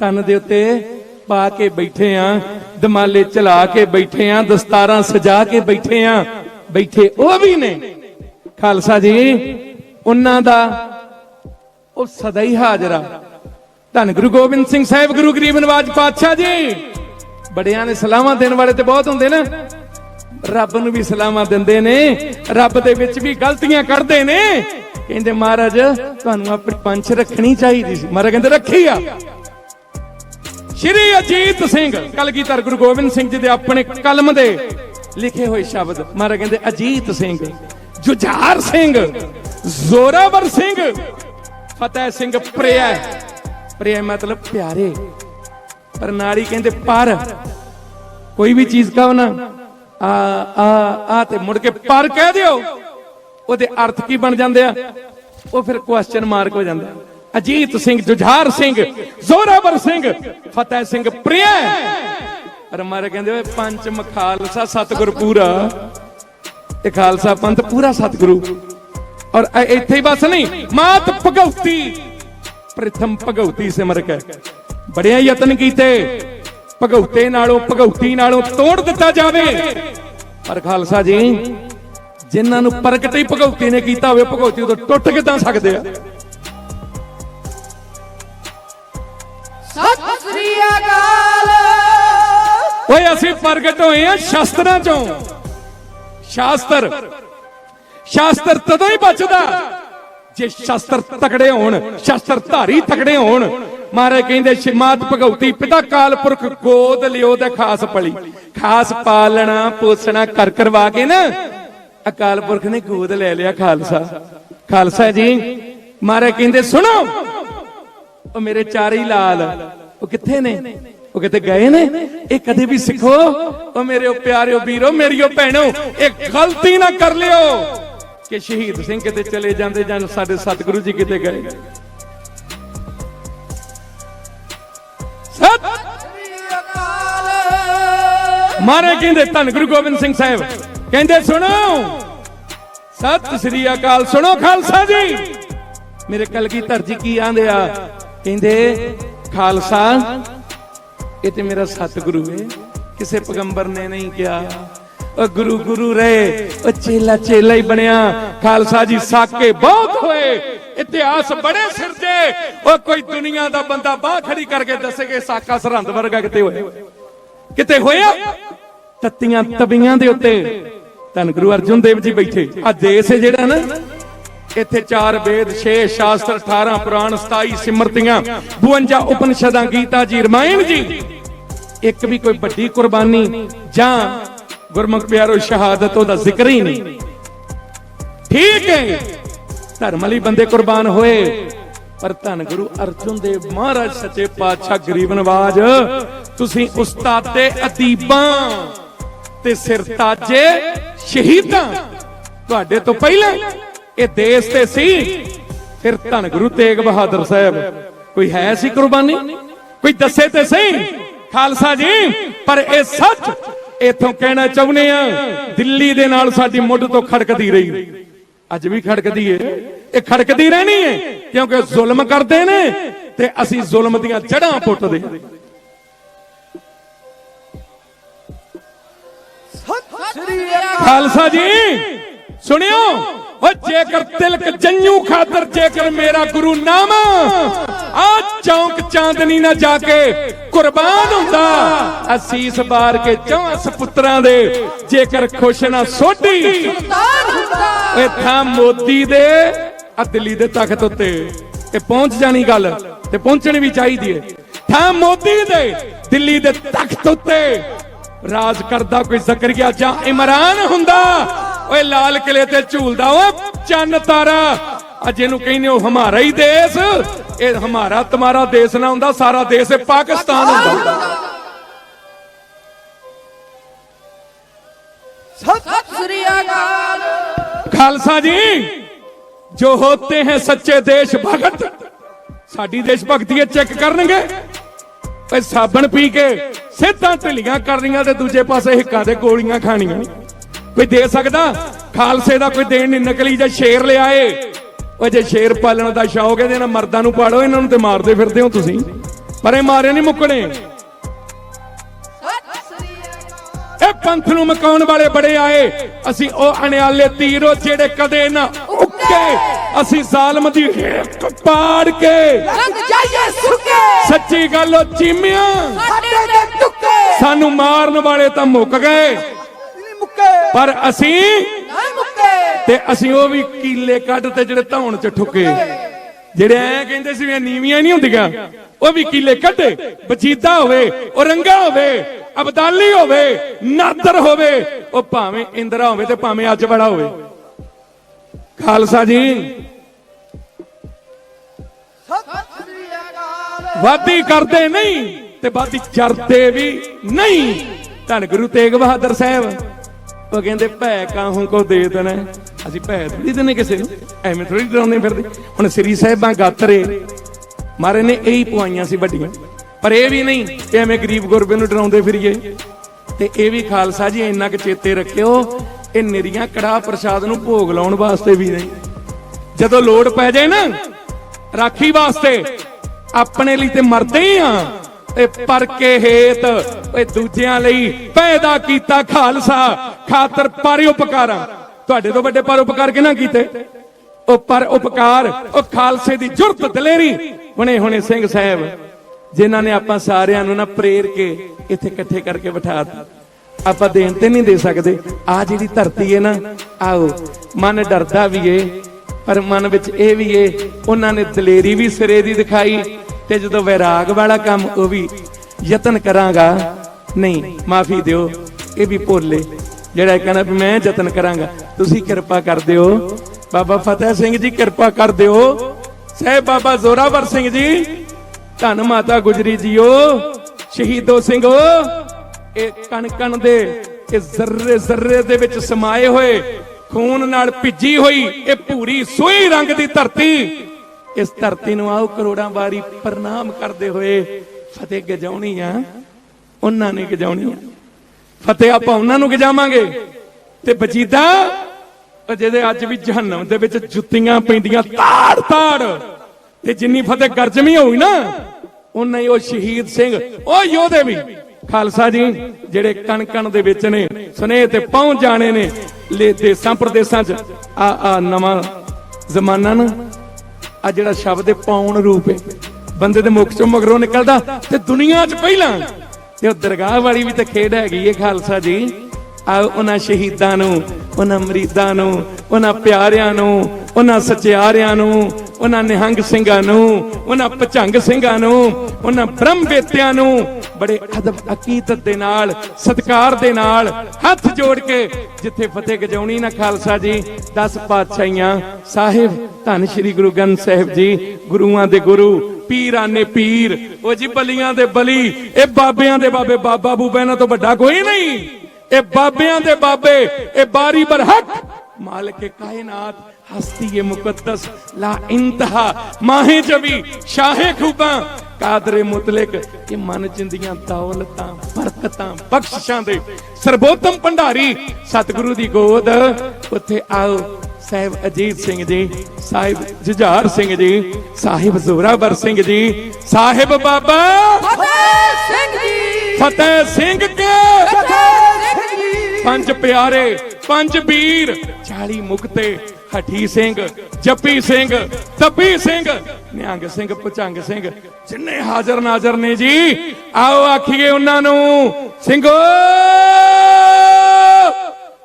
ਤਨ ਦੇ ਉੱਤੇ ਪਾ ਕੇ ਬੈਠੇ ਆ, ਦਮਾਲੇ ਚਲਾ ਕੇ ਬੈਠੇ ਆ, ਦਸਤਾਰਾਂ ਸਜਾ ਕੇ ਬੈਠੇ ਆ। ਬੈਠੇ ਉਹ ਵੀ ਨੇ। ਖਾਲਸਾ ਜੀ, ਉਹਨਾਂ ਦਾ ਉਹ ਸਦਾ ਹੀ ਹਾਜ਼ਰ ਧੰਨ ਗੁਰੂ ਗੋਬਿੰਦ ਸਿੰਘ ਸਾਹਿਬ, ਗੁਰੂ ਗਰੀਬ ਨਵਾਜ ਪਾਤਸ਼ਾਹ ਜੀ। ਬੜਿਆਂ ਨੇ ਸਲਾਮਾਂ ਦੇਣ ਵਾਲੇ ਤੇ ਬਹੁਤ ਹੁੰਦੇ ਨਾ। ਰੱਬ ਨੂੰ ਵੀ ਸਲਾਮਾਂ ਦਿੰਦੇ ਨੇ। ਰੱਬ ਦੇ ਵਿੱਚ ਵੀ ਗਲਤੀਆਂ ਕੱਢਦੇ ਨੇ। ਕਹਿੰਦੇ ਮਹਾਰਾਜ, ਤੁਹਾਨੂੰ ਆਪਣੀ ਪੰਛ ਰੱਖਣੀ ਚਾਹੀਦੀ ਸੀ। ਮਹਾਰਾਜ ਕਹਿੰਦੇ, ਰੱਖੀ ਆ। ਸ਼੍ਰੀ ਅਜੀਤ ਸਿੰਘ, ਕਲਗੀਧਰ ਗੁਰੂ ਗੋਬਿੰਦ ਸਿੰਘ ਜੀ ਦੇ ਆਪਣੇ ਕਲਮ ਦੇ ਲਿਖੇ ਹੋਏ ਸ਼ਬਦ। ਮਹਾਰਾਜ ਕਹਿੰਦੇ, ਅਜੀਤ ਸਿੰਘ, ਜੁਝਾਰ ਸਿੰਘ, ਜ਼ੋਰਾਵਰ ਸਿੰਘ, ਫਤਿਹ ਸਿੰਘ ਪ੍ਰਿਆ ਪ੍ਰਿਆ ਮਤਲਬ ਪਿਆਰੇ। ਪਰ ਨਾਰੀ ਕਹਿੰਦੇ, ਪਰ, ਕੋਈ ਵੀ ਚੀਜ਼ ਕਹੋ ਨਾ, ਆ ਆ ਆ ਤੇ ਮੁੜ ਕੇ ਪਰ ਕਹਿ ਦਿਓ, ਉਹਦੇ ਅਰਥ ਕੀ ਬਣ ਜਾਂਦੇ ਆ? ਉਹ ਫਿਰ ਕੁਐਸਚਨ ਮਾਰਕ ਹੋ ਜਾਂਦਾ। ਅਜੀਤ ਸਿੰਘ, ਜੁਝਾਰ ਸਿੰਘ, ਜ਼ੋਰਾਵਰ ਸਿੰਘ, ਫਤਿਹ ਸਿੰਘ ਪ੍ਰਿਆ। ਪਰ ਕਹਿੰਦੇ ਓਏ ਪੰਜ ਮਖਾਲਸਾ ਸਤਿਗੁਰ ਪੂਰਾ ਇਹ ਖਾਲਸਾ ਪੰਥ ਪੂਰਾ ਸਤਿਗੁਰੂ। ਔਰ ਇੱਥੇ ਹੀ ਬਸ ਨਹੀਂ, ਮਾਤ ਭਗਉਤੀ, ਪ੍ਰਥਮ ਭਗਉਤੀ ਸਿਮਰਕ ਹੈ ਬੜਿਆ ਯਤਨ ਕੀਤੇ, ਭਗਉਤੇ ਨਾਲੋਂ, ਭਗਉਤੀ ਨਾਲੋਂ ਤੋੜ ਦਿੱਤਾ ਜਾਵੇ। ਪਰ ਖਾਲਸਾ ਜੀ, ਜਿਨ੍ਹਾਂ ਨੂੰ ਪ੍ਰਗਟ ਹੀ ਭਗਉਤੀ ਨੇ ਕੀਤਾ ਹੋਵੇ, ਭਗਉਤੀ ਉਦੋਂ ਟੁੱਟ ਕਿਦਾਂ ਸਕਦੇ ਆ? ਅਕਾਲ ਓਏ, ਅਸੀਂ ਪ੍ਰਗਟ ਹੋਏ ਆ ਸ਼ਾਸਤਰਾਂ ਚੋਂ। ਸ਼ਾਸਤਰ। ਸ਼ਾਸਤਰ ਤਦੋਂ ਹੀ ਬਚਦਾ ਜੇ ਸ਼ਾਸਤਰ ਤਕੜੇ ਹੋਣ, ਸ਼ਾਸਤਰ ਧਾਰੀ ਤਕੜੇ ਹੋਣ। ਮਾਰੇ ਕਹਿੰਦੇ ਸ਼ਿਮਾਤ ਭਗਉਤੀ ਪਿਤਾ ਕਾਲ ਪੁਰਖ ਗੋਦ ਲਿਓ ਤੇ ਖਾਸ ਪਲੀ। ਖਾਸ ਪਾਲਣਾ, ਪੋਸਣਾ ਕਰ ਕਰਵਾ ਕੇ ਨਾ ਅਕਾਲ ਪੁਰਖ ਨੇ ਗੋਦ ਲੈ ਲਿਆ ਖਾਲਸਾ। ਖਾਲਸਾ ਜੀ ਮਾਰੇ ਕਹਿੰਦੇ, ਸੁਣੋ, ਉਹ ਮੇਰੇ ਚਾਰੇ ਲਾਲ। ਉਹ ਕਿੱਥੇ ਨੇ? ਉਹ ਕਿਤੇ ਗਏ ਨੇ? ਇਹ ਕਦੇ ਵੀ ਸਿੱਖੋ? ਉਹ ਮੇਰੇ ਉਹ ਪਿਆਰਿਓ ਵੀਰੋ, ਮੇਰੀਓ ਭੈਣੋ, ਇਹ ਗਲਤੀ ਨਾ ਕਰ ਲਿਓ ਕਿ ਸ਼ਹੀਦ ਸਿੰਘ ਕਿਤੇ ਚਲੇ ਜਾਂਦੇ ਜਾਂ ਸਾਡੇ ਸਤਿਗੁਰੂ ਜੀ ਕਿਤੇ ਗਏ। ਸਤ ਮਾਰੇ ਕਹਿੰਦੇ ਧੰਨ ਗੁਰੂ ਗੋਬਿੰਦ ਸਿੰਘ ਸਾਹਿਬ। ਕਹਿੰਦੇ, ਸੁਣੋ। ਸਤਿ ਸ੍ਰੀ ਅਕਾਲ, ਸੁਣੋ ਖਾਲਸਾ ਜੀ। ਮੇਰੇ ਕਲਗੀਧਰ ਜੀ ਕੀ ਆਂਦੇ ਆ? ਕਹਿੰਦੇ ਖਾਲਸਾ, ਇਹ ਤੇ ਮੇਰਾ ਸਤਿਗੁਰੂ ਹੈ। ਕਿਸੇ ਪੈਗੰਬਰ ਨੇ ਨਹੀਂ ਕਿਹਾ, ਉਹ ਗੁਰੂ ਗੁਰੂ ਰਹੇ, ਉਹ ਚੇਲਾ ਚੇਲਾ ਹੀ ਬਣਿਆ। ਖਾਲਸਾ ਜੀ ਸਾਕੇ ਬਹੁਤ ਹੋਏ, ਇਤਿਹਾਸ ਬੜੇ ਸਿਰਜੇ ਉਹ ਕੋਈ ਦੁਨੀਆ ਦਾ ਬੰਦਾ ਬਾਹ ਖੜੀ ਕਰਕੇ ਦੱਸੇ ਕਿ ਸਾਕਾ ਸਰਹੰਦ ਵਰਗਾ ਕਿਤੇ ਹੋਇਆ। ਕਿਤੇ ਹੋਇਆ? ਤੱਤੀਆਂ ਤਬੀਆਂ ਦੇ ਉੱਤੇ। ਧੰਨ ਗੁਰੂ ਅਰਜਨ ਦੇਵ ਜੀ ਬੈਠੇ। ਆ ਦੇਸ਼ ਜਿਹੜਾ ਨਾ ਇੱਥੇ ਚਾਰ ਵੇਦ 6 ਸ਼ਾਸਤਰ 18 ਪੁਰਾਣ 27 ਸਿਮਰਤੀਆਂ 52 ਉਪਨਿਸ਼ਦਾਂ, ਗੀਤਾ ਜੀ, ਰਮਾਇਣ ਜੀ। ਇੱਕ ਵੀ ਕੋਈ ਵੱਡੀ ਕੁਰਬਾਨੀ ਜਾਂ ਗੁਰਮੁਖ ਪਿਆਰੋ, ਸ਼ਹਾਦਤ, ਉਹਦਾ ਜ਼ਿਕਰ ਹੀ ਨਹੀਂ। ਠੀਕ ਹੈ। ਧਰਮ ਲਈ ਬੰਦੇ ਕੁਰਬਾਨ ਹੋਏ, ਪਰ ਧੰਨ ਗੁਰੂ ਅਰਜਨ ਦੇਵ ਮਹਾਰਾਜ ਸੱਚੇ ਪਾਤਸ਼ਾਹ ਗਰੀਬ ਨਵਾਜ, ਤੁਸੀਂ ਉਸਤਾਦੇ ਅਦੀਬਾਂ ਤੇ ਸਿਰਤਾਜੇ ਸ਼ਹੀਦਾਂ। ਤੁਹਾਡੇ ਤੋਂ ਪਹਿਲਾਂ ਇਹ ਦੇਸ਼ ਤੇ ਸੀ। ਫਿਰ ਧੰਨ ਗੁਰੂ ਤੇਗ ਬਹਾਦਰ ਸਾਹਿਬ ਕੋਈ ਹੈ ਸੀ ਕੁਰਬਾਨੀ? ਕੋਈ ਦੱਸੇ ਤੇ ਸਹੀ ਖਾਲਸਾ ਜੀ ਪਰ ਇਹ ਸੱਚ ਇਥੋਂ ਕਹਿਣਾ ਚਾਹੁੰਦੇ ਆ ਦਿੱਲੀ ਦੇ ਨਾਲ ਸਾਡੀ ਮੁੱਢ ਤੋਂ ਖੜਕਦੀ ਰਹੀ। ਅੱਜ ਵੀ ਖੜਕਦੀ ਏ। ਇਹ ਖੜਕਦੀ ਰਹਿਣੀ ਏ ਕਿਉਂਕਿ ਜ਼ੁਲਮ ਕਰਦੇ ਨੇ ਤੇ ਅਸੀਂ ਜ਼ੁਲਮ ਦੀਆਂ ਜੜਾਂ ਪੁੱਟਦੇ। ਸਤਿ ਸ੍ਰੀ ਅਕਾਲ। ਖਾਲਸਾ ਜੀ ਸੁਣਿਓ। ਓ ਜੇਕਰ ਤਿਲਕ ਜੰਨੂ ਖਾਤਰ ਜੇਕਰ ਮੇਰਾ ਗੁਰੂ ਨਾਮ ਆ ਚੌਂਕ ਚਾਂਦਨੀ ਨਾ ਜਾ ਕੇ ਕੁਰਬਾਨ ਹੁੰਦਾ ਅਸੀਸ ਬਾਰ ਕੇ ਚੌਂ ਸਪੁੱਤਰਾਂ ਦੇ ਜੇਕਰ ਖੁਸ਼ ਨਾ ਸੋਢੀ ਸੁਲਤਾਨ ਹੁੰਦਾ। ਓਏ ਥਾਂ ਮੋਦੀ ਦੇ ਆ ਦਿੱਲੀ ਦੇ ਤਖਤ ਉੱਤੇ। ਇਹ ਪਹੁੰਚ ਜਾਣੀ ਗੱਲ ਤੇ ਪਹੁੰਚਣੀ ਵੀ ਚਾਹੀਦੀ ਹੈ ਥਾਂ ਮੋਦੀ ਦੇ ਦਿੱਲੀ ਦੇ ਤਖਤ ਉੱਤੇ। ਰਾਜ ਕਰਦਾ ਕੋਈ ਜ਼ਕਰੀਆ ਜਾਂ ਇਮਰਾਨ ਹੁੰਦਾ ਓਏ ਲਾਲ ਕਿਲੇ ਤੇ ਝੂਲਦਾ ਓ ਚੰਨ ਤਾਰਾ। ਅੱਜ ਇਹਨੂੰ ਕਹਿੰਦੇ ਹੋ ਹਮਾਰਾ ਹੀ ਦੇਸ਼। ਇਹ ਹਮਾਰਾ ਤੁਹਾਰਾ ਦੇਸ਼ ਨਾ ਹੁੰਦਾ ਸਾਰਾ ਦੇਸ਼ ਇਹ ਪਾਕਿਸਤਾਨ ਹੁੰਦਾ। ਸਤਿ ਸ੍ਰੀ ਅਕਾਲ। ਖਾਲਸਾ ਜੀ ਜੋ ਹੋਤੇ ਹੈ ਸੱਚੇ ਦੇਸ਼ ਭਗਤ ਸਾਡੀ ਦੇਸ਼ ਭਗਤੀ ਇਹ ਚੈੱਕ ਕਰਨਗੇ। ਓਏ ਸਾਬਣ ਪੀ ਕੇ ਸਿੱਧਾਂ ਢਿੱਲੀਆਂ ਕਰਨੀਆਂ ਤੇ ਦੂਜੇ ਪਾਸੇ ਹਿੱਕਾਂ ਦੇ ਗੋਲੀਆਂ ਖਾਣੀਆਂ। ਕੋਈ ਦੇ ਸਕਦਾ? ਖਾਲਸੇ ਦਾ ਕੋਈ ਦੇਣ ਨਹੀਂ ਨਕਲੀ ਜਾਂ ਸ਼ੇਰ ਲਿਆਏ। ਓ ਜੇ ਸ਼ੇਰ ਪਾਲਣ ਦਾ ਸ਼ੌਕ ਇਹਦੇ ਨਾਲ ਮਰਦਾਂ ਨੂੰ ਪਾੜੋ ਇਹਨਾਂ ਨੂੰ ਤੇ ਮਾਰਦੇ ਫਿਰਦੇ ਹੋ ਤੁਸੀਂ। ਪਰ ਇਹ ਮਾਰੇ ਨਹੀਂ ਮੁੱਕਣੇ। ਇਹ ਪੰਥ ਨੂੰ ਮਕਾਉਣ ਵਾਲੇ ਬੜੇ ਆਏ। ਅਸੀਂ ਉਹ ਅਣਿਆਲੇ ਤੀਰੋ ਜਿਹੜੇ ਕਦੇ ਨਾ ਉੱਕੇ। ਅਸੀਂ ਜ਼ਾਲਮ ਦੀ ਹਿੱਕ ਪਾੜ ਕੇ ਰੰਗ ਜਾਈਏ ਸੁੱਕੇ। ਸੱਚੀ ਗੱਲ ਉਹ ਚੀਮਿਆਂ। ਸਾਡੇ ਦੇ ਤੁੱਕੇ। ਸਾਨੂੰ ਮਾਰਨ ਵਾਲੇ ਤਾਂ ਮੁੱਕ ਗਏ। ਪਰ ਅਸੀਂ ਨਾ ਮੁੱਕੇ। ਤੇ ਅਸੀਂ ਉਹ ਵੀ ਕੀਲੇ ਕੱਢ ਤੇ ਜਿਹੜੇ ਧੌਣ ਚ ਠੁੱਕੇ। ਜਿਹੜੇ ਐ ਕਹਿੰਦੇ ਸੀ ਵੀ ਨੀਵੀਆਂ ਨਹੀਂ ਹੁੰਦੀਆਂ ਉਹ ਵੀ ਕੀਲੇ ਕੱਢੇ। ਬਚੀਦਾ ਹੋਵੇ ਔਰੰਗਾ ਹੋਵੇ ਅਬਦਾਲੀ ਹੋਵੇ ਨਾਦਰ ਹੋਵੇ ਉਹ ਭਾਵੇਂ ਇੰਦਰਾ ਹੋਵੇ ਤੇ ਭਾਵੇਂ ਅੱਜ ਬੜਾ ਹੋਵੇ। ਖਾਲਸਾ ਜੀ। ਵਾਦੀ ਕਰਦੇ ਨਹੀਂ ਤੇ ਵਾਦੀ ਜਰਦੇ ਵੀ ਨਹੀਂ। ਧੰਨ ਗੁਰੂ ਤੇਗ ਬਹਾਦਰ ਸਾਹਿਬ। ਉਹ ਕਹਿੰਦੇ ਭੈ ਕਾਹੂ ਕੋ ਦੇ ਦੇਣਾ ਅਸੀਂ ਭੈ ਥੋੜੀ ਦੇਣੇ ਕਿਸੇ ਨੂੰ, ਐਵੇਂ ਥੋੜੀ ਡਰਾਉਂਦੇ ਫਿਰਦੇ। ਹੁਣ ਸ੍ਰੀ ਸਾਹਿਬਾਂ ਗਾਤਰੇ ਮਾਰੇ ਨੇ ਇਹੀ ਪੁਆਈਆਂ ਸੀ ਵੱਡੀਆਂ। ਪਰ ਇਹ ਵੀ ਨਹੀਂ ਕਿ ਐਵੇਂ ਗਰੀਬ ਗੁਰਬੇ ਨੂੰ ਡਰਾਉਂਦੇ ਫਿਰੀਏ। ਤੇ ਇਹ ਵੀ ਖਾਲਸਾ ਜੀ, ਇੰਨਾ ਕੁ ਚੇਤੇ ਰੱਖਿਓ, ਇਹ ਨਿਰੀਆਂ ਕੜਾਹ ਪ੍ਰਸ਼ਾਦ ਨੂੰ ਭੋਗ ਲਾਉਣ ਵਾਸਤੇ ਵੀ ਨਹੀਂ। ਜਦੋਂ ਲੋੜ ਪੈ ਜਾਏ ਨਾ, ਰਾਖੀ ਵਾਸਤੇ, ਆਪਣੇ ਲਈ ਤੇ ਮਰਦੇ ਹੀ ਆ। ਤੇ ਪਰ ਕੇ ਹੇਤ ਓਏ ਦੂਜਿਆਂ ਲਈ ਪੈਦਾ ਕੀਤਾ ਖਾਲਸਾ। ਖਾਤਰ ਪਰ ਉਪਕਾਰਾਂ। ਤੁਹਾਡੇ ਤੋਂ ਵੱਡੇ ਪਰ ਉਪਕਾਰ ਕਿਹਨਾਂ ਕੀਤੇ? ਉਹ ਪਰ ਉਪਕਾਰ, ਉਹ ਖਾਲਸੇ ਦੀ ਜੁਰਤ ਦਲੇਰੀ ਹੁਣੇ ਹੁਣੇ ਸਿੰਘ ਸਾਹਿਬ, ਜਿਨ੍ਹਾਂ ਨੇ ਆਪਾਂ ਸਾਰਿਆਂ ਨੂੰ ਨਾ ਪ੍ਰੇਰ ਕੇ ਇੱਥੇ ਇਕੱਠੇ ਕਰਕੇ ਬਿਠਾ ਆਪਾਂ ਦੇਣ ਤੇ ਨਹੀਂ ਦੇ ਸਕਦੇ। ਆ ਜਿਹੜੀ ਧਰਤੀ ਹੈ ਨਾ, ਆਓ, ਮਨ ਡਰਦਾ ਵੀ ਏ, ਪਰ ਮਨ ਵਿੱਚ ਇਹ ਵੀ ਏ, ਉਹਨਾਂ ਨੇ ਦਲੇਰੀ ਵੀ ਸਿਰੇ ਦੀ ਦਿਖਾਈ ਤੇ ਜਦੋਂ ਵੈਰਾਗ ਵਾਲਾ ਕੰਮ ਉਹ ਵੀ ਯਤਨ ਕਰਾਂਗਾ, ਨਹੀਂ, ਮਾਫੀ ਦਿਓ, ਇਹ ਵੀ ਭੋਲੇ ਜਿਹੜਾ ਕਹਿੰਦਾ ਵੀ ਮੈਂ ਯਤਨ ਕਰਾਂਗਾ, ਤੁਸੀਂ ਕਿਰਪਾ ਕਰ ਦਿਓ। ਬਾਬਾ ਫਤਿਹ ਸਿੰਘ ਜੀ, ਕਿਰਪਾ ਕਰ ਦਿਓ। ਸਹਿਬ ਬਾਬਾ ਜ਼ੋਰਾਵਰ ਸਿੰਘ ਜੀ, ਧੰਨ ਮਾਤਾ ਗੁਜਰੀ ਜੀਓ, ਸ਼ਹੀਦੋ ਸਿੰਘੋ, ਇਹ ਕਣ ਕਣ ਦੇ, ਇਹ ਜ਼ਰਰੇ ਜ਼ਰਰੇ ਦੇ ਵਿੱਚ ਸਮਾਏ ਹੋਏ, ਖੂਨ ਨਾਲ ਭਿੱਜੀ ਹੋਈ, ਇਹ ਭੂਰੀ ਸੋਈ ਰੰਗ ਦੀ ਧਰਤੀ ਇਸ ਧਰਤੀ ਨੂੰ ਆਓ ਕਰੋੜਾਂ ਵਾਰੀ ਪ੍ਰਣਾਮ ਕਰਦੇ ਹੋਏ ਫਤਿਹ ਗਜਾਉਣੀ ਆ। ਉਹਨਾਂ ਨੇ ਗਜਾਉਣੀ ਆ। ਫਤਿਹ ਆਪਾਂ ਉਹਨਾਂ ਨੂੰ ਗਜਾਵਾਂਗੇ। ਤੇ ਬਜੀਦਾ ਜਿਹਦੇ ਅੱਜ ਵੀ ਜਹੰਨਮ ਦੇ ਵਿੱਚ ਜੁੱਤੀਆਂ ਪੈਂਦੀਆਂ ਤਾੜ ਤਾੜ ਤੇ ਜਿੰਨੀ ਫਤਿਹ ਗਰਜਮੀ ਹੋਈ ਨਾ ਉਹਨਾਂ ਹੀ ਉਹ ਸ਼ਹੀਦ ਸਿੰਘ, ਉਹ ਯੋਧੇ ਵੀ। ਖਾਲਸਾ ਜੀ, ਜਿਹੜੇ ਕਣ ਕਣ ਦੇ ਵਿੱਚ ਨੇ, ਸੁਨੇਹ ਤੇ ਪਹੁੰਚ ਜਾਣੇ ਨੇ ਲੈ ਦੇਸਾਂ ਪ੍ਰਦੇਸਾਂ 'ਚ। ਆ ਆ ਨਵਾਂ ਜ਼ਮਾਨਾ ਨਾ। ਆ ਜਿਹੜਾ ਸ਼ਬਦ ਹੈ ਪੌਣ ਰੂਪ ਹੈ। ਬੰਦੇ ਦੇ ਮੁਖ ਚੋਂ ਮਗਰੋਂ ਨਿਕਲਦਾ ਤੇ ਦੁਨੀਆ 'ਚ ਪਹਿਲਾਂ। ਤੇ ਉਹ ਦਰਗਾਹ ਵਾਲੀ ਵੀ ਤਾਂ ਖੇਡ ਹੈਗੀ ਏ ਖਾਲਸਾ ਜੀ। ਆ ਉਹਨਾਂ ਸ਼ਹੀਦਾਂ ਨੂੰ, ਉਹਨਾਂ ਮਰੀਦਾਂ ਨੂੰ, ਉਹਨਾਂ ਪਿਆਰਿਆਂ ਨੂੰ, ਉਹਨਾਂ ਸਚਿਆਰਿਆਂ ਨੂੰ ਉਹਨਾਂ ਨਿਹੰਗ ਸਿੰਘਾਂ ਨੂੰ, ਉਹਨਾਂ ਪਝੰਗ ਸਿੰਘਾਂ ਨੂੰ, ਉਹਨਾਂ ਬ੍ਰਹਮ ਵੇਤਿਆਂ ਨੂੰ ਬੜੇ ਅਦਬ ਅਕੀਦਤ ਦੇ ਨਾਲ, ਸਤਕਾਰ ਦੇ ਨਾਲ ਹੱਥ ਜੋੜ ਕੇ ਜਿੱਥੇ ਫਤਿਹ ਗਜਾਉਣੀ ਨਾ ਖਾਲਸਾ ਜੀ 10 ਪਾਤਸ਼ਾਹੀਆਂ, ਸਾਹਿਬ, ਧੰਨ ਸ਼੍ਰੀ ਗੁਰੂ ਗ੍ਰੰਥ ਸਾਹਿਬ ਜੀ, ਗੁਰੂਆਂ ਦੇ ਗੁਰੂ ਪੀਰਾਂ ਨੇ ਪੀਰ, ਉਹ ਜੀ ਬਲੀਆਂ ਦੇ ਬਲੀ, ਇਹ ਬਾਬਿਆਂ ਦੇ ਬਾਬੇ, ਬਾਬਾ ਬੂਬਾ ਇਹਨਾਂ ਤੋਂ ਵੱਡਾ ਕੋਈ ਨਹੀਂ। ਇਹ ਬਾਬਿਆਂ ਦੇ ਬਾਬੇ, ਇਹ ਬਾਰੀ ਬਰਹਕ ਮਾਲਕ ਕਾਇਨਾਤ ਹਸਤੀ ਇਹ ਮੁਕੱਦਸ ਲਾ ਇੰਤਹਾ ਮਾਹੇ ਜਵੀ ਸ਼ਾਹੇ ਖੂਬਾਂ ਕਾਦਰੇ ਮੁਤਲਕ ਇਹ ਮਨ ਚਿੰਦੀਆਂ ਦੌਲਤਾਂ ਬਰਕਤਾਂ ਬਖਸ਼ਿਸ਼ਾਂ ਦੇ ਸਰਬੋਤਮ ਭੰਡਾਰੀ ਸਤਿਗੁਰੂ ਦੀ ਗੋਦ ਉੱਥੇ ਆਓ ਸਾਹਿਬ ਅਜੀਤ ਸਿੰਘ ਜੀ ਸਾਹਿਬ ਜੁਝਾਰ ਸਿੰਘ ਜੀ ਸਾਹਿਬ ਜ਼ੋਰਾਵਰ ਸਿੰਘ ਜੀ ਸਾਹਿਬ ਬਾਬਾ ਫਤਿਹ ਸਿੰਘ ਜੀ ਫਤਿਹ ਸਿੰਘ ਕੇ ਪੰਜ ਪਿਆਰੇ ਪੰਜ ਵੀਰ 40 ਮੁਕਤੇ, ਹਠੀ ਸਿੰਘ, ਜੱਪੀ ਸਿੰਘ, ਤਪੀ ਸਿੰਘ, ਨਿਹੰਗ ਸਿੰਘ, ਪੁਚੰਗ ਸਿੰਘ, ਜਿੰਨੇ ਹਾਜ਼ਰ ਨਾਜ਼ਰ ਨੇ ਜੀ, ਆਓ ਆਖੀਏ ਉਹਨਾਂ ਨੂੰ, ਸਿੰਘੋ!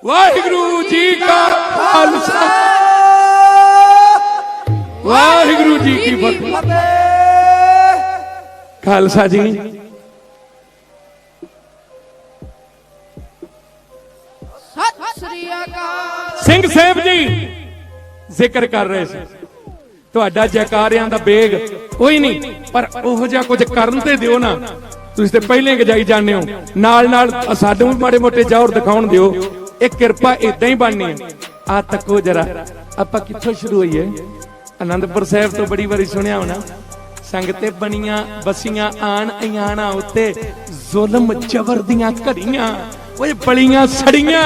ਵਾਹਿਗੁਰੂ ਜੀ ਕਾ ਖਾਲਸਾ। ਵਾਹਿਗੁਰੂ ਜੀ ਕੀ ਫਤਿਹ। ਖਾਲਸਾ ਜੀ। ਸਿੰਘ ਸਾਹਿਬ ਜੀ ਜ਼ਿਕਰ ਕਰ ਰਹੇ ਸੀ। ਤੁਹਾਡਾ ਜੈਕਾਰਿਆਂ ਦਾ ਬੇਗ ਕੋਈ ਨਹੀਂ, ਪਰ ਉਹੋ ਜਿਹਾ ਕੁਝ ਕਰਨ ਤੇ ਦਿਓ ਨਾ। ਤੁਸੀਂ ਤੇ ਪਹਿਲੇ ਗਜਾਈ ਜਾਂਦੇ ਹੋ। ਨਾਲ ਨਾਲ ਸਾਡੇ ਮਾੜੇ ਮੋਟੇ ਜ਼ੋਰ ਦਿਖਾਉਣ ਦਿਓ। ਇਹ ਕਿਰਪਾ ਇਦਾਂ ਹੀ ਬਣਨੀ ਹੈ। ਆ ਤੱਕੋ ਜਰਾ, ਆਪਾਂ ਕਿੱਥੋਂ ਸ਼ੁਰੂ ਹੋਈਏ? ਆਨੰਦਪੁਰ ਸਾਹਿਬ ਤੋਂ ਬੜੀ ਵਾਰੀ ਸੁਣਿਆ ਹੋਣਾ। ਸੰਗਤੇ ਬਣੀਆਂ, ਬਸੀਆਂ, ਆਣ ਅਯਾਣਾ ਉੱਤੇ ਜ਼ੁਲਮ ਜ਼ਬਰ ਦੀਆਂ ਘੜੀਆਂ, ਓਏ ਬਲੀਆਂ ਸੜੀਆਂ।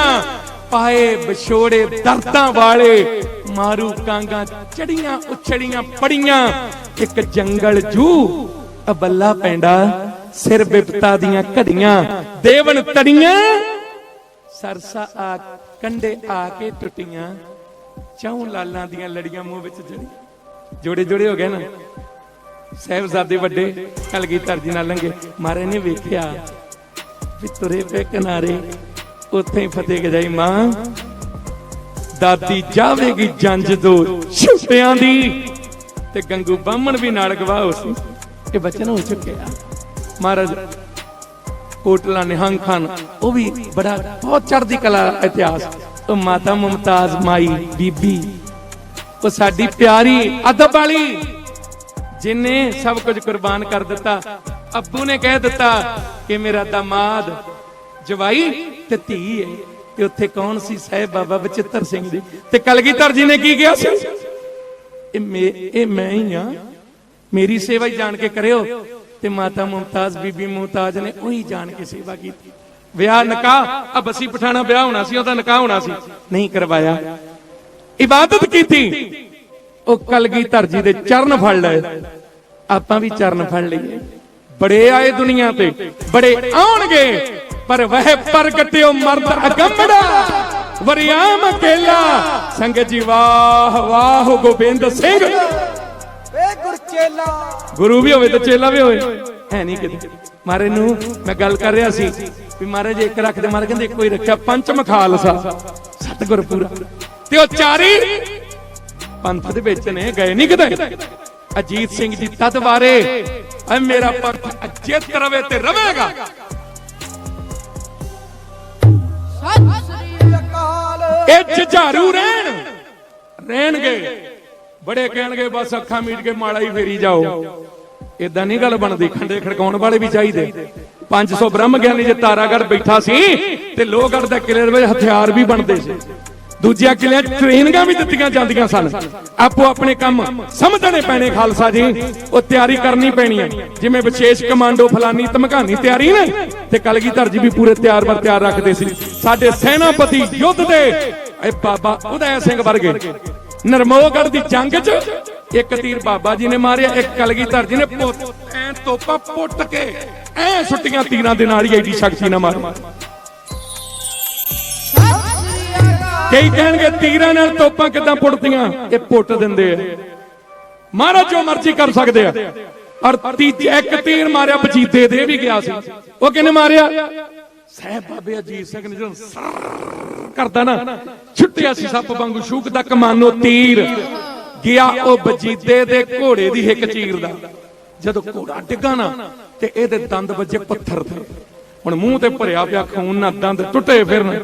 ਪਾਏ ਵਿਛੋੜੇ ਦਰਦਾਂ ਵਾਲੇ, ਮਾਰੂ ਕਾਂਗਾ ਚੜੀਆਂ ਉਛੜੀਆਂ ਪੜੀਆਂ, ਇੱਕ ਜੰਗਲ ਜੂ, ਅਬੱਲਾ ਪੈਂਡਾ, ਸਿਰ ਬਿਪਤਾ ਦੀਆਂ ਘੜੀਆਂ ਦੇਵਨ ਤੜੀਆਂ, ਸਰਸਾ ਆ, ਕੰਡੇ ਆ ਕੇ ਟੁੱਟੀਆਂ, ਚੌਂ ਲਾਲਾਂ ਦੀਆਂ ਲੜੀਆਂ ਮੂੰਹ ਵਿੱਚ ਜੜੀਆਂ ਜੋੜੇ ਜੋੜੇ ਹੋ ਗਏ ਨਾ। ਸਾਹਿਬਜ਼ਾਦੇ ਵੱਡੇ, ਕਲਗੀਧਰ ਜੀ ਨਾਲ ਲੰਗੇ ਮਾਰੇ ਨੇ ਵੇਖਿਆ ਵੀ ਤੁਰੇ ਪਏ ਕਿਨਾਰੇ ਉੱਥੇ ਹੀ ਫਤਿਹ ਗਜਾਈ ਮਾਂ। ਦਾਦੀ ਜਾਵੇਗੀ ਜੰਜ ਦੋ ਛੁੱਟਿਆਂ ਦੀ। ਤੇ ਗੰਗੂ ਬਾਹਮਣ ਵੀ ਨਾਲ ਗਵਾਹ ਸੀ। ਇਹ ਬਚਨ ਹੋ ਚੁੱਕਿਆ ਮਹਾਰਾਜ ਕੋਟਲਾ ਨਿਹੰਗ ਖਾਨ, ਉਹ ਵੀ ਬੜਾ ਬਹੁਤ ਚੜ੍ਹਦੀ ਕਲਾ ਇਤਿਹਾਸ। ਉਹ ਮਾਤਾ ਮੁਮਤਾਜ਼ ਮਾਈ ਬੀਬੀ, ਉਹ ਸਾਡੀ ਪਿਆਰੀ ਅਦਬ ਵਾਲੀ, ਜਿਨੇ ਸਭ ਕੁਝ ਕੁਰਬਾਨ ਕਰ ਦਿੱਤਾ। ਅੱਬੂ ਨੇ ਕਹਿ ਦਿੱਤਾ ਕਿ ਮੇਰਾ ਦਾਮਾਦ ਜਵਾਈ ਤੇ ਧੀ ਹੈ ਤੇ ਉੱਥੇ ਕੌਣ ਸੀ? ਸਾਹਿਬ ਬਾਬਾ ਬਚਿੱਤਰ ਸਿੰਘ ਜੀ। ਤੇ ਕਲਗੀਧਰ ਜੀ ਨੇ ਕੀ ਕਿਹਾ ਸੀ? ਇਹ ਮੇ, ਇਹ ਮੈਂ ਹੀ ਆ। ਮੇਰੀ ਸੇਵਾ ਹੀ ਜਾਣ ਕੇ ਕਰਿਓ। ਤੇ ਮਾਤਾ ਮੁਮਤਾਜ਼, ਬੀਬੀ ਮੁਮਤਾਜ਼ ਨੇ ਉਹੀ ਜਾਣ ਕੇ ਸੇਵਾ ਕੀਤੀ। ਵਿਆਹ ਨਿਕਾਹ ਆ ਬਸੀ ਪਠਾਣਾ ਵਿਆਹ ਹੋਣਾ ਸੀ, ਉਹਦਾ ਨਿਕਾਹ ਹੋਣਾ ਸੀ। ਨਹੀਂ ਕਰਵਾਇਆ। ਇਬਾਦਤ ਕੀਤੀ। ਉਹ ਕਲਗੀਧਰ ਜੀ ਦੇ ਚਰਨ ਫੜ ਲਏ। ਆਪਾਂ ਵੀ ਚਰਨ ਫੜ ਲਈਏ। ਬੜੇ ਆਏ ਦੁਨੀਆ ਤੇ। ਬੜੇ ਆਉਣਗੇ। ਪਰ ਵਹ ਪ੍ਰਗਟਿਓ ਮਰਦ ਅਗੰਮੜਾ ਵਰਿਆਮ ਅਕੇਲਾ। ਸੰਗਤ ਜੀ ਵਾਹ ਵਾਹ ਗੋਬਿੰਦ ਸਿੰਘ। ਏ ਗੁਰਚੇਲਾ ਗੁਰੂ ਵੀ ਹੋਵੇ ਤੇ ਚੇਲਾ ਵੀ ਹੋਵੇ। ਹੈ ਨਹੀਂ ਕਿਤੇ। ਮਾਰੇ ਨੂੰ ਮੈਂ ਗੱਲ ਕਰ ਰਿਹਾ ਸੀ ਵੀ ਮਹਾਰਾਜ ਇੱਕ ਰੱਖਦੇ ਮਾਰੇ ਕਹਿੰਦੇ ਕੋਈ ਰੱਖਿਆ ਪੰਚਮ ਖਾਲਸਾ ਸਤਿਗੁਰ ਪੂਰਾ। ਤੇ ਉਹ ਚਾਰੀ ਪੰਥ ਦੇ ਵਿੱਚ ਨੇ ਗਏ ਨਹੀਂ ਕਿਤੇ। ਅਜੀਤ ਸਿੰਘ ਜੀ ਤਦ ਵਾਰੇ ਐ ਮੇਰਾ ਪੰਥ ਅਜਿੱਤ ਰਵੇ ਤੇ ਰਵੇਗਾ। ਇਹ ਜੁਝਾਰੂ ਰਹਿਣ। ਰਹਿਣਗੇ। ਬੜੇ ਕਹਿਣਗੇ ਬਸ ਅੱਖਾਂ ਮੀਟ ਕੇ ਮਾਲਾ ਹੀ ਫੇਰੀ ਜਾਓ। ਇਦਾਂ ਨਹੀਂ ਗੱਲ ਬਣਦੀ ਖੰਡੇ ਖੜਕਾਉਣ ਵਾਲੇ ਵੀ ਚਾਹੀਦੇ। 500 ਬ੍ਰਹਮ ਗਿਆਨੀ ਜੇ ਤਾਰਾਗੜ ਬੈਠਾ ਸੀ ਤੇ ਲੋਹਗੜ ਦੇ ਕਿਲੇ ਦੇ ਵਿੱਚ ਹਥਿਆਰ ਵੀ ਬਣਦੇ ਸੀ। ਦੂਜਿਆਂ ਕਿਲਿਆਂ 'ਚ ਟ੍ਰੇਨਿੰਗਾਂ ਵੀ ਦਿੱਤੀਆਂ ਜਾਂਦੀਆਂ ਸਨ। ਆਪੋ ਆਪਣੇ ਕੰਮ ਸਮਝਣੇ ਪੈਣੇ ਖਾਲਸਾ ਜੀ। ਉਹ ਤਿਆਰੀ ਕਰਨੀ ਪੈਣੀ ਹੈ ਜਿਵੇਂ ਵਿਸ਼ੇਸ਼ ਕਮਾਂਡੋ ਫਲਾਨੀ ਧਮਕਾਨੀ ਤਿਆਰੀ ਨੇ ਤੇ ਕਲਗੀਧਰ ਜੀ ਵੀ ਪੂਰੇ ਤਿਆਰ ਬਰ ਤਿਆਰ ਰੱਖਦੇ ਸੀ। ਸਾਡੇ ਸੈਨਾਪਤੀ ਯੁੱਧ ਦੇ ਇਹ ਬਾਬਾ ਉਦੈ ਸਿੰਘ ਵਰਗੇ। ਨਰਮੋਗੜ ਦੀ ਜੰਗ 'ਚ ਇੱਕ ਤੀਰ ਬਾਬਾ ਜੀ ਨੇ ਮਾਰਿਆ, ਇੱਕ ਕਲਗੀਧਰ ਜੀ ਨੇ ਪੁੱਤ ਐ ਤੋਪਾ ਪੁੱਟ ਕੇ ਐ ਸੁੱਟੀਆਂ ਤੀਰਾਂ ਦੇ ਨਾਲ ਹੀ ਐਡੀ ਸ਼ਕਤੀ ਨਾਲ ਮਾਰ। ਕਈ ਕਹਿਣਗੇ ਤੀਰਾਂ ਨਾਲ ਤੋਪਾਂ ਕਿਦਾਂ ਪੁੱਟਦੀਆਂ? ਇਹ ਪੁੱਟ ਦਿੰਦੇ ਆ। ਮਹਾਰਾਜ ਜੋ ਮਰਜ਼ੀ ਕਰ ਸਕਦੇ ਆ। ਔਰ ਤੀਜੇ ਇੱਕ ਤੀਰ ਮਾਰਿਆ ਬਜੀਤੇ ਦੇ ਵੀ ਗਿਆ ਸੀ। ਉਹ ਕਿਹਨੇ ਮਾਰਿਆ? ਸਹਿਬ ਬਾਬੇ ਅਜੀਤ ਸਿੰਘ ਨੇ ਜਦੋਂ ਕਰਦਾ ਨਾ, ਛੁੱਟਿਆ ਸੀ ਸੱਪ ਵਾਂਗੂ, ਸ਼ੂਕ ਦਾ ਕਮਾਨੋ ਤੀਰ ਗਿਆ ਉਹ ਬਜੀਤੇ ਦੇ ਘੋੜੇ ਦੀ ਹਿੱਕ ਚੀਰਦਾ ਜਦੋਂ ਘੋੜਾ ਡਿੱਗਾ ਨਾ, ਤੇ ਇਹਦੇ ਦੰਦ ਵੱਜੇ ਪੱਥਰ ਤੇ। ਹੁਣ ਮੂੰਹ ਤੇ ਭਰਿਆ ਪਿਆ, ਖੂਨ ਨਾਲ ਦੰਦ ਟੁੱਟੇ ਫਿਰਨ।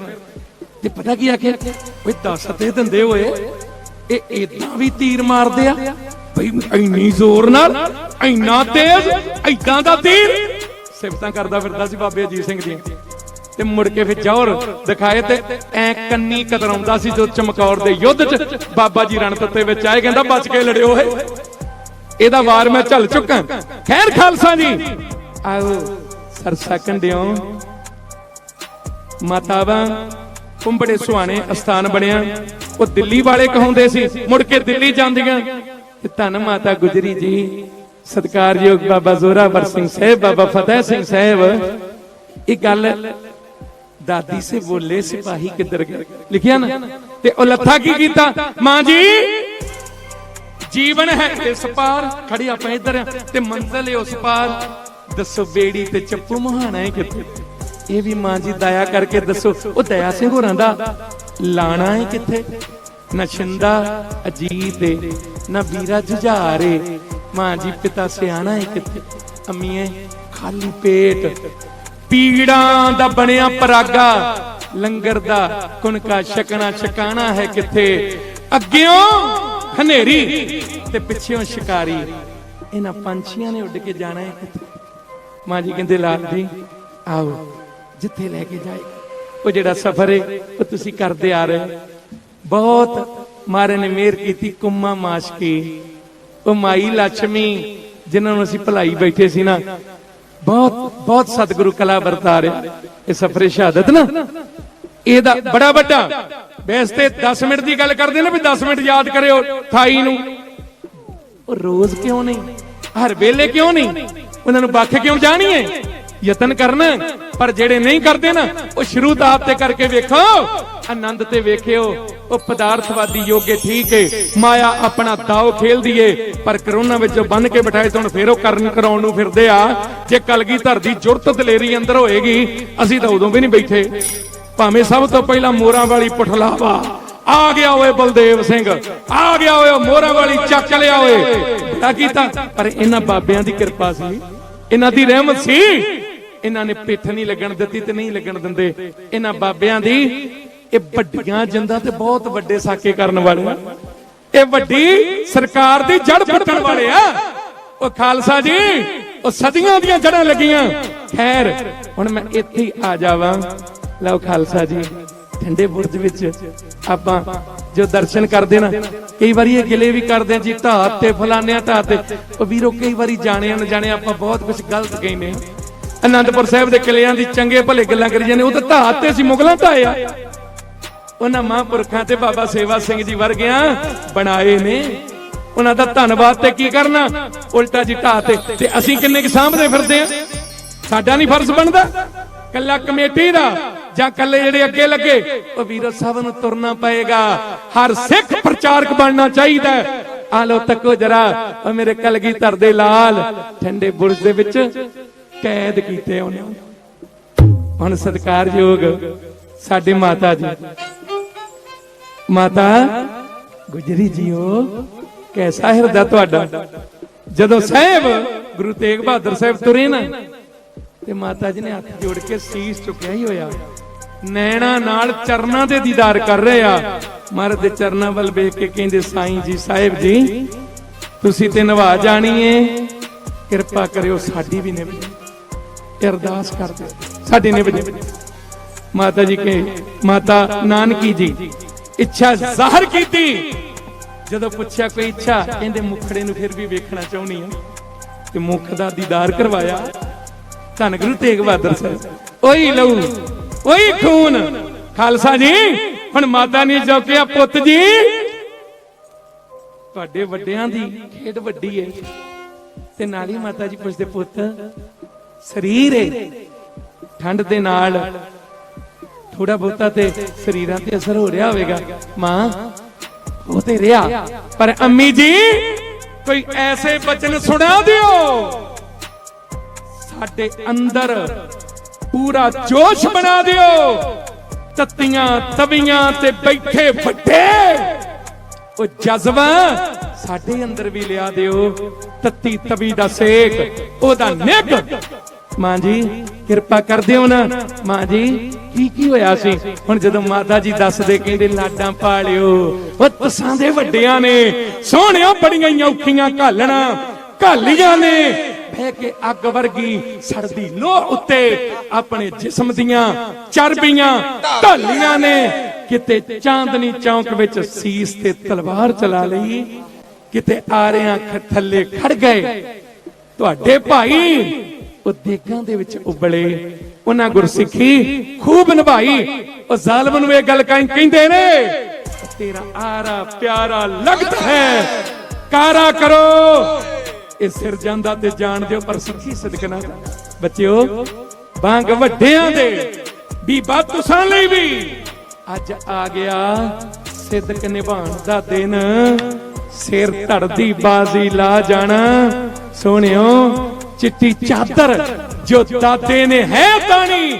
ਤੇ ਪਤਾ ਕੀ ਆਖਿਆ? ਓਏ ਦੱਸ ਤੇ ਦਿੰਦੇ ਹੋਏ, ਇਹ ਇਦਾਂ ਵੀ ਤੀਰ ਮਾਰਦੇ ਆ? ਭਈ ਇੰਨੀ ਜ਼ੋਰ ਨਾਲ, ਇੰਨਾ ਤੇਜ਼ ਐਦਾਂ ਦਾ ਤੀਰ? ਸਿਫਤਾਂ ਕਰਦਾ ਫਿਰਦਾ ਸੀ ਬਾਬੇ ਅਜੀਤ ਸਿੰਘ ਜੀ ਤੇ ਮੁੜ ਕੇ ਫਿਰ ਜੌਹਰ ਦਿਖਾਏ ਤੇ ਐ ਕੰਨੀ ਕਤਰਾਉਂਦਾ ਸੀ ਜੋ ਚਮਕੌਰ ਦੇ ਯੁੱਧ 'ਚ ਬਾਬਾ ਜੀ ਰਣਤੱਤੇ ਵਿੱਚ ਆਏ, ਕਹਿੰਦਾ ਬਚ ਕੇ ਲੜਿਓ ਏ ਇਹਦਾ ਵਾਰ ਮੈਂ ਝੱਲ ਚੁੱਕਾ। ਖੈਰ ਖਾਲਸਾ ਜੀ। ਆਓ ਸਰਸਾ ਕੰਡਿਓ ਮਾਤਾਵਾਂ ਕੁੰਬੜੇ ਸੁਹਾਣੇ ਅਸਥਾਨ ਬਣਿਆ। ਉਹ ਦਿੱਲੀ ਵਾਲੇ ਕਹਾਉਂਦੇ ਸੀ, ਮੁੜ ਕੇ ਦਿੱਲੀ ਜਾਂਦੀਆਂ। ਤੇ ਧੰਨ ਮਾਤਾ ਗੁਜਰੀ ਜੀ, ਸਤਿਕਾਰਯੋਗ ਬਾਬਾ ਜ਼ੋਰਾਵਰ ਸਿੰਘ ਸਾਹਿਬ, ਬਾਬਾ ਫਤਿਹ ਸਿੰਘ ਸਾਹਿਬ। ਇਹ ਗੱਲ ਦਾਦੀ ਸੇ ਬੋਲੇ ਸਿਪਾਹੀ ਕਿੱਧਰ ਗਏ? ਲਿਖਿਆ ਨਾ? ਤੇ ਉਹ ਲੱਥਾ ਕੀ ਕੀਤਾ? ਮਾਂ ਜੀ, ਜੀਵਨ ਹੈ ਇਸ ਪਾਰ ਖੜੀ ਆਪਾਂ ਇੱਧਰ ਤੇ ਮੰਜ਼ਲ ਹੈ ਉਸ ਪਾਰ। ਦੱਸੋ ਬੇੜੀ ਤੇ ਚੱਪੂ ਮਹਾਣਾ ਹੈ ਕਿੱਥੇ? ਇਹ ਵੀ ਮਾਂ ਜੀ ਦਇਆ ਕਰਕੇ ਦੱਸੋ। ਉਹ ਦਇਆ ਸਿੰਘ ਹੋਰਾਂ ਦਾ ਲਾਣਾ ਹੈ ਕਿੱਥੇ? ਨਾ ਛਿੰਦਾ, ਅਜੀਤ ਏ, ਨਾ ਵੀਰਾ ਜੁਝਾਰੇ ਮਾਂ ਜੀ ਪਿਤਾ ਸਿਆਣਾ ਹੈ ਕਿੱਥੇ? ਅੰਮੀਏ ਖਾਲੀ ਪੇਟ। ਪੀੜਾਂ ਦਾ ਬਣਿਆ ਪਰਾਗਾ, ਲੰਗਰ ਦਾ ਕੁਨਕਾ ਛਕਣਾ ਛਕਾਣਾ ਹੈ ਕਿੱਥੇ? ਅੱਗਿਓਂ ਹਨੇਰੀ ਤੇ ਪਿੱਛੇੋਂ ਸ਼ਿਕਾਰੀ। ਇਹਨਾਂ ਪੰਛੀਆਂ ਨੇ ਉੱਡ ਕੇ ਜਾਣਾ ਹੈ ਕਿੱਥੇ? ਮਾਂ ਜੀ ਕਹਿੰਦੇ, ਲਾਲ ਜੀ, ਆਓ। ਜਿੱਥੇ ਲੈ ਕੇ ਜਾਏ। ਉਹ ਜਿਹੜਾ ਸਫ਼ਰ ਹੈ ਉਹ ਤੁਸੀਂ ਕਰਦੇ ਆ ਰਹੇ ਹੋ। ਬਹੁਤ ਮਾਰੇ ਨੇ ਮਿਹਰ ਕੀਤੀ ਕੁੰਮਾ ਮਾਸ਼ਕੀ। ਉਹ ਮਾਈ ਲక్ష్ਮੀ ਜਿਨ੍ਹਾਂ ਨੂੰ ਅਸੀਂ ਭਲਾਈ ਬੈਠੇ ਸੀ ਨਾ। ਬਹੁਤ ਬਹੁਤ ਸਤਿਗੁਰੂ ਕਲਾ ਵਰਤਾ ਰਿਹਾ। ਇਹ ਸਫਰੇ ਸ਼ਹਾਦਤ ਨਾ। ਇਹਦਾ ਬੜਾ ਵੱਡਾ। ਬੈਸ ਤੇ 10 ਮਿੰਟ ਦੀ ਗੱਲ ਕਰਦੇ ਨੇ ਵੀ 10 ਮਿੰਟ ਯਾਦ ਕਰਿਓ ਥਾਈ ਨੂੰ। ਉਹ ਰੋਜ਼ ਕਿਉਂ ਨਹੀਂ? ਹਰ ਵੇਲੇ ਕਿਉਂ ਨਹੀਂ? ਉਹਨਾਂ ਨੂੰ ਬੱਖ ਕਿਉਂ ਜਾਣੀ ਜਾਣੀਏ? ਯਤਨ ਕਰਨ, ਪਰ ਜਿਹੜੇ ਨਹੀਂ ਕਰਦੇ ਨਾ, ਉਹ ਸ਼ੁਰੂ ਤੋਂ ਆਪ ਤੇ ਕਰਕੇ ਵੇਖੋ। ਆਨੰਦ ਤੇ ਵੇਖਿਓ, ਉਹ ਪਦਾਰਥਵਾਦੀ ਯੋਗੇ ਠੀਕ ਏ, ਮਾਇਆ ਆਪਣਾ ਦਾਅ ਖੇਲਦੀ ਏ, ਪਰ ਕਰੋਨਾ ਵਿੱਚੋਂ ਬੰਨ ਕੇ ਬਿਠਾਏ ਤੋਂ ਫੇਰ ਉਹ ਕਰਨ ਕਰਾਉਣ ਨੂੰ ਫਿਰਦੇ ਆ। ਜੇ ਕਲਗੀ ਦੀ ਜੁਰਤ ਦਲੇਰੀ ਅੰਦਰ ਹੋਏਗੀ, ਅਸੀਂ ਤਾਂ ਉਦੋਂ ਵੀ ਨਹੀਂ ਬੈਠੇ। ਭਾਵੇਂ ਸਭ ਤੋਂ ਪਹਿਲਾਂ ਮੋਰਾਂ ਵਾਲੀ ਪੁਠਲਾਵਾ। ਆ ਗਿਆ ਓਏ ਬਲਦੇਵ ਸਿੰਘ, ਆ ਗਿਆ ਓਏ ਉਹ ਮੋਰਾਂ ਵਾਲੀ ਚੱਕ ਲਿਆ ਓਏ। ਬੜਾ ਕੀਤਾ ਪਰ ਇਹਨਾਂ ਬਾਬਿਆਂ ਦੀ ਕਿਰਪਾ ਸੀ, ਇਹਨਾਂ ਦੀ ਰਹਿਮਤ ਸੀ। ਇਹਨਾਂ ਨੇ ਪਿੱਠ ਨਹੀਂ ਲੱਗਣ ਦਿੱਤੀ ਤੇ ਨਹੀਂ ਲੱਗਣ ਦਿੰਦੇ। ਇਹਨਾਂ ਬਾਬਿਆਂ ਦੀ ਇਹ ਵੱਡੀਆਂ ਜਿੰਦਾਂ ਤੇ ਬਹੁਤ ਵੱਡੇ ਸਾਕੇ ਕਰਨ ਵਾਲੇ ਆ ਇਹ ਵੱਡੀ ਸਰਕਾਰ ਦੀ ਜੜ ਪੱਟਣ ਵਾਲੇ ਆ। ਉਹ ਖਾਲਸਾ ਜੀ, ਉਹ ਸਦੀਆਂ ਦੀਆਂ ਜੜਾਂ ਲੱਗੀਆਂ। ਖੈਰ, ਹੁਣ ਮੈਂ ਇੱਥੇ ਹੀ ਆ ਜਾਵਾਂ। ਲਓ ਖਾਲਸਾ ਜੀ, ਠੰਡੇ ਬੁਰਜ ਵਿੱਚ ਆਪਾਂ ਜੋ ਦਰਸ਼ਨ ਕਰਦੇ ਨਾ, ਕਈ ਵਾਰੀ ਇਹ ਗਿਲੇ ਵੀ ਕਰਦੇ ਆ ਜੀ ਢਾਤ ਤੇ ਫਲਾਨਿਆਂ ਢਾਤ ਤੇ। ਉਹ ਵੀਰੋ, ਕਈ ਵਾਰੀ ਜਾਣਿਆ ਨਾ ਜਾਣਿਆ ਆਪਾਂ ਬਹੁਤ ਕੁਝ ਗਲਤ ਕਹਿੰਦੇ ਅਨੰਦਪੁਰ ਸਾਹਿਬ ਦੇ ਕਿਲਿਆਂ ਦੀ ਚੰਗੇ ਭਲੇ ਗੱਲਾਂ ਕਰੀ ਜਾਂਦੇ, ਉਹ ਤਾਂ ਢਾਤ ਤੇ ਸੀ ਮੁਗਲਾਂ ਢਾਏ ਆ। ਉਹਨਾਂ ਮਹਾਂਪੁਰਖਾਂ ਤੇ ਬਾਬਾ ਸੇਵਾ ਸਿੰਘ ਜੀ ਵਰਗਿਆਂ ਬਣਾਏ ਨੇ। ਉਹਨਾਂ ਦਾ ਧੰਨਵਾਦ ਤੇ ਕੀ ਕਰਨਾ? ਉਲਟਾ ਜੀ ਢਾਹ ਤੇ। ਤੇ ਅਸੀਂ ਕਿੰਨੇ ਕਿ ਸਾਂਭਦੇ ਫਿਰਦੇ ਆ? ਸਾਡਾ ਨਹੀਂ ਫਰਜ਼ ਬਣਦਾ। ਕੱਲਾ ਕਮੇਟੀ ਦਾ ਜਾਂ ਕੱਲੇ ਜਿਹੜੇ ਅੱਗੇ ਲੱਗੇ, ਉਹ ਵੀਰੋ ਸਾਹਿਬ ਨੂੰ ਤੁਰਨਾ ਪਏਗਾ। ਹਰ ਸਿੱਖ ਪ੍ਰਚਾਰਕ ਬਣਨਾ ਚਾਹੀਦਾ ਹੈ। ਆ ਲੋ ਤੱਕੋ ਜਰਾ, ਉਹ ਮੇਰੇ ਕਲਗੀਧਰ ਦੇ ਲਾਲ, ਠੰਡੇ ਬੁਰਜ ਦੇ ਵਿੱਚ। ਕੈਦ ਕੀਤੇ ਉਹਨੇ। ਹੁਣ ਸਤਿਕਾਰਯੋਗ ਸਾਡੇ ਮਾਤਾ ਜੀ। ਮਾਤਾ, ਗੁਜਰੀ ਜੀਓ, ਕੈਸਾ ਹਿਰਦਾ ਤੁਹਾਡਾ? ਜਦੋਂ ਸਾਹਿਬ ਗੁਰੂ ਤੇਗ ਬਹਾਦਰ ਸਾਹਿਬ ਤੁਰੇ ਨਾ, ਤੇ ਮਾਤਾ ਜੀ ਨੇ ਹੱਥ ਜੋੜ ਕੇ ਸੀਸ ਚੁੱਕਿਆ ਹੀ ਹੋਇਆ। ਨੈਣਾ ਨਾਲ ਚਰਨਾਂ ਦੇ ਦੀਦਾਰ ਕਰ ਰਹੇ ਆ। ਮਹਾਰਾਜ ਦੇ ਚਰਨਾਂ ਵੱਲ ਵੇਖ ਕੇ ਕਹਿੰਦੇ, ਸਾਈਂ ਜੀ, ਸਾਹਿਬ ਜੀ, ਤੁਸੀਂ ਤੇ ਨਵਾ ਜਾਣੀਏ ਕਿਰਪਾ ਕਰਿਓ ਸਾਡੀ ਵੀ ਨਿਭ ਅਰਦਾਸ ਕਰਦੇ। ਸਾਡੀ ਨਿਭ ਜਾਏ ਮਾਤਾ ਜੀ ਕੇ ਮਾਤਾ ਨਾਨਕੀ ਜੀ, ਇੱਛਾ ਜ਼ਾਹਰ ਕੀਤੀ। ਜਦੋਂ ਪੁੱਛਿਆ ਕੋਈ ਇੱਛਾ, ਕਹਿੰਦੇ ਮੁਖੜੇ ਨੂੰ ਫਿਰ ਵੀ ਵੇਖਣਾ ਚਾਹੁੰਨੀ ਆ ਤੇ ਮੁਖ ਦਾ ਦੀਦਾਰ ਕਰਵਾਇਆ। ਧੰਨ ਗੁਰੂ ਤੇਗ ਬਹਾਦਰ ਸਾਹਿਬ। ਉਹੀ ਲਹੂ ਉਹੀ ਖੂਨ। ਖਾਲਸਾ ਜੀ, ਹੁਣ ਮਾਤਾ ਨੇ ਜੋਕਿਆ ਪੁੱਤ ਜੀ, ਤੁਹਾਡੇ ਵੱਡਿਆਂ ਦੀ ਖੇਡ ਵੱਡੀ ਹੈ। ਤੇ ਨਾਲ ਹੀ ਮਾਤਾ ਜੀ ਪੁੱਛਦੇ, ਪੁੱਤ ਸਰੀਰ ਹੈ ਠੰਡ ਦੇ ਨਾਲ ਥੋੜਾ ਬਹੁਤਾ ਤੇ ਸਰੀਰਾਂ ਤੇ ਅਸਰ ਹੋ ਰਿਹਾ ਹੋਵੇਗਾ। ਮਾਂ, ਉਹ ਤੇ ਰਿਹਾ। ਪਰ ਅੰਮੀ ਜੀ, ਕੋਈ ਐਸੇ ਬਚਨ ਸੁਣਾ ਦਿਓ। ਸਾਡੇ ਅੰਦਰ ਪੂਰਾ ਜੋਸ਼ ਬਣਾ ਦਿਓ। ਤੱਤੀਆਂ, ਤਵੀਆਂ ਤੇ ਬੈਠੇ ਵੱਡੇ ਉਹ ਜਜ਼ਬਾ ਸਾਡੇ ਅੰਦਰ ਵੀ ਲਿਆ ਦਿਓ। ਤੱਤੀ ਤਵੀ ਦਾ ਸੇਕ, ਉਹਦਾ ਨਿੱਘ। ਮਾਂ ਜੀ, ਕਿਰਪਾ ਕਰ ਦਿਓ ਨਾ। ਮਾਂ ਜੀ, ਕੀ ਕੀ ਹੋਇਆ ਸੀ? ਹੁਣ ਜਦੋਂ ਮਾਤਾ ਜੀ ਦੱਸਦੇ ਕਹਿੰਦੇ ਲਾਡਾਂ ਪਾਲਿਓ, ਉਹ ਤਸਾਂ ਦੇ ਵੱਡਿਆਂ ਨੇ ਸੋਹਣਿਆ ਬੜੀਆਂ ਔਖੀਆਂ ਘਾਲਣਾ ਘਾਲੀਆਂ ਨੇ। ਬਹਿ ਕੇ ਅੱਗ ਵਰਗੀ ਸੜਦੀ ਲੋਹ ਉੱਤੇ ਆਪਣੇ ਜਿਸਮ ਦੀਆਂ ਚਰਬੀਆਂ ਢਾਲੀਆਂ ਨੇ। ਕਿਤੇ ਚਾਂਦਨੀ ਚੌਂਕ ਵਿੱਚ ਸੀਸ ਤੇ ਤਲਵਾਰ ਚਲਾ ਲਈ, ਕਿਤੇ ਆਰਿਆਂ ਥੱਲੇ ਖੜ ਗਏ। ਤੁਹਾਡੇ ਭਾਈ ਉਹ ਦੇਗਾਂ ਦੇ ਵਿੱਚ ਉਬਲੇ, ਉਹਨਾਂ ਗੁਰਸਿੱਖੀ ਖੂਬ ਨਿਭਾਈ। ਉਹ ਜ਼ਾਲਮ ਨੂੰ ਇਹ ਗੱਲ ਕਹਿੰ- ਕਹਿੰਦੇ ਨੇ, ਤੇਰਾ ਆਰਾ ਪਿਆਰਾ ਲੱਗਦਾ ਹੈ, ਕਾਰਾ ਕਰੋ। ਇਹ ਸਿਰ ਜਾਂਦਾ ਤੇ ਜਾਣ ਦਿਓ, ਪਰ ਸਿੱਖੀ ਸਦਕਨਾ ਬੱਚਿਓ ਬਾਂਗ ਵੱਡਿਆਂ ਦੇ ਬੀਬਾ ਤੁਸਾਂ ਲਈ ਵੀ, ਅੱਜ ਆ ਗਿਆ ਸਿੱਧਕ ਨਿਭਾਉਣ ਦਾ ਦਿਨ। ਸਿਰ ਧੜਦੀ ਬਾਜ਼ੀ ਲਾ ਜਾਣਾ। ਸੋਹਣਿਓ ਚਿੱਟੀ ਚਾਦਰ, ਜੋ ਦਾਦੇ ਨੇ ਹੈ ਤਾਣੀ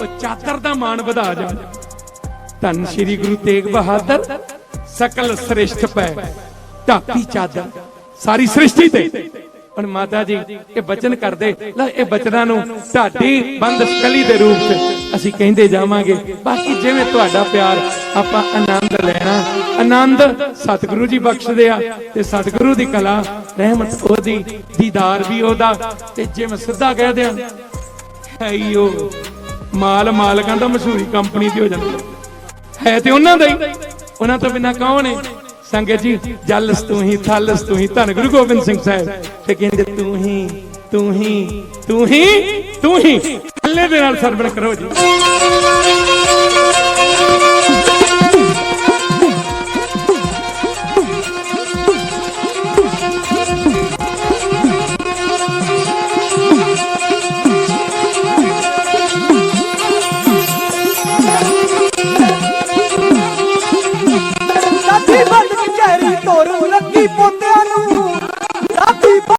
ਉਹ ਚਾਦਰ ਦਾ ਮਾਣ ਵਧਾ ਜਾ। ਧੰਨ ਸ਼੍ਰੀ ਗੁਰੂ ਤੇਗ ਬਹਾਦਰ, ਸਕਲ ਸ੍ਰਿਸ਼ਟ ਪੈ ਢਾਕੀ ਚਾਦਰ, ਸਾਰੀ ਸ੍ਰਿਸ਼ਟੀ ਤੇ। ਹੁਣ ਮਾਤਾ ਜੀ, ਇਹ ਬਚਨ ਕਰਦੇ। ਲੈ, ਇਹ ਬਚਨਾਂ ਨੂੰ ਢਾਡੀ ਬੰਦ ਕਲੀ ਦੇ ਰੂਪ 'ਚ ਅਸੀਂ ਕਹਿੰਦੇ ਜਾਵਾਂਗੇ। ਬਾਕੀ ਜਿਵੇਂ ਤੁਹਾਡਾ ਪਿਆਰ, ਆਪਾਂ ਆਨੰਦ ਲੈਣਾ। ਆਨੰਦ ਸਤਿਗੁਰੂ ਜੀ ਬਖਸ਼ਦੇ ਆ ਤੇ ਸਤਿਗੁਰੂ ਦੀ ਕਲਾ, ਰਹਿਮਤ ਉਹਦੀ, ਦੀਦਾਰ ਵੀ ਉਹਦਾ। ਤੇ ਜਿਵੇਂ ਸਿੱਧਾ ਕਹਿ ਦਿਆਂ, ਹੈ ਹੀ ਉਹ। ਮਾਲ ਮਾਲਕਾਂ ਦਾ ਮਸ਼ਹੂਰੀ ਕੰਪਨੀ ਦੀ ਹੋ ਜਾਂਦੀ। ਹੈ। ਹੈ ਤੇ ਉਹਨਾਂ ਦਾ ਹੀ। ਉਹਨਾਂ ਤੋਂ ਬਿਨਾ ਕੌਣ ਹੈ ਸੰਗਤ ਜੀ, ਜਲਸ ਤੂੰ ਹੀ, ਥਲਸ ਤੂੰ ਹੀ। ਧੰਨ ਗੁਰੂ ਗੋਬਿੰਦ ਸਿੰਘ ਸਾਹਿਬ। ਤੇ ਕਹਿੰਦੇ ਤੂੰ ਹੀ ਤੂੰ ਹੀ ਤੂੰ ਹੀ ਤੂੰ ਹੀ। ਥੱਲੇ ਦੇ ਨਾਲ ਸਰਵਣ ਕਰੋ ਜੀ।